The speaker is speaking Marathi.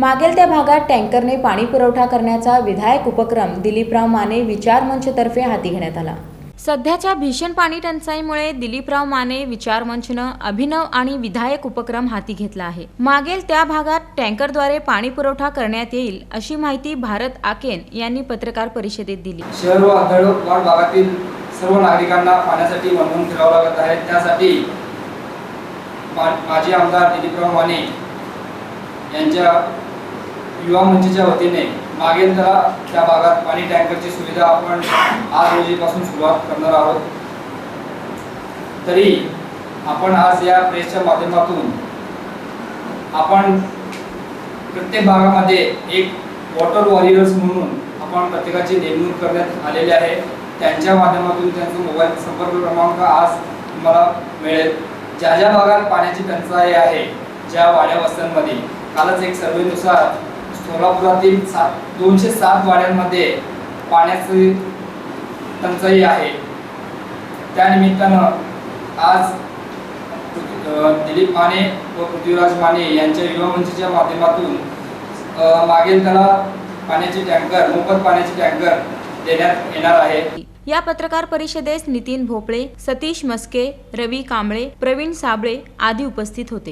मागेल त्या भागात टँकरने पाणी पुरवठा करण्याचा विधायक उपक्रम दिलीपराव माने विचार मंचतर्फे हाती घेण्यात आला. सध्याच्या भीषण पाणी टंचाईमुळे दिलीपराव माने विचार मंचनं अभिनव आणि विधायक उपक्रम हाती घेतला आहे. मागेल त्या भागात टँकरद्वारे पाणी पुरवठा करण्यात येईल अशी माहिती भारत आकेन यांनी पत्रकार परिषदेत दिली. शहर व भागातील सर्व नागरिकांना पाण्यासाठी वणवून फिरावं लागत आहे. त्यासाठी माजी आमदार दिलीपराव माने यांच्या युवा मंचच्या वतीने मागेल त्याला त्या भागात पाणी टँकरची सुविधा आपण आज रोजीपासून सुरुवात करणार आहोत. तरी आपण आज या प्रेसच्या माध्यमातून आपण प्रत्येक भागामध्ये एक वॉटर वॉरियर्स म्हणून आपण प्रत्येकाची नेमणूक करण्यात आलेली आहे. त्यांच्या माध्यमातून त्यांचा मोबाईल संपर्क क्रमांक आज तुम्हाला मिळेल. ज्या ज्या भागात पाण्याची टंचाई आहे ज्या वाड्या वस्त्यांमध्ये कालच एक सर्वेनुसार सोलापुरातील सात दोनशे सात वाड्यांमध्ये पाण्याची टंचाई आहे. त्यानिमित्तानं आज दिलीप माने व पृथ्वीराज माने यांच्या युवा मंचच्या माध्यमातून अ, मागेल त्याला पाण्याची टँकर मोफत पाण्याची टँकर देण्यात येणार आहे. या पत्रकार परिषदेस नितीन भोपळे सतीश मस्के रवी कांबळे प्रवीण साबळे आदी उपस्थित होते.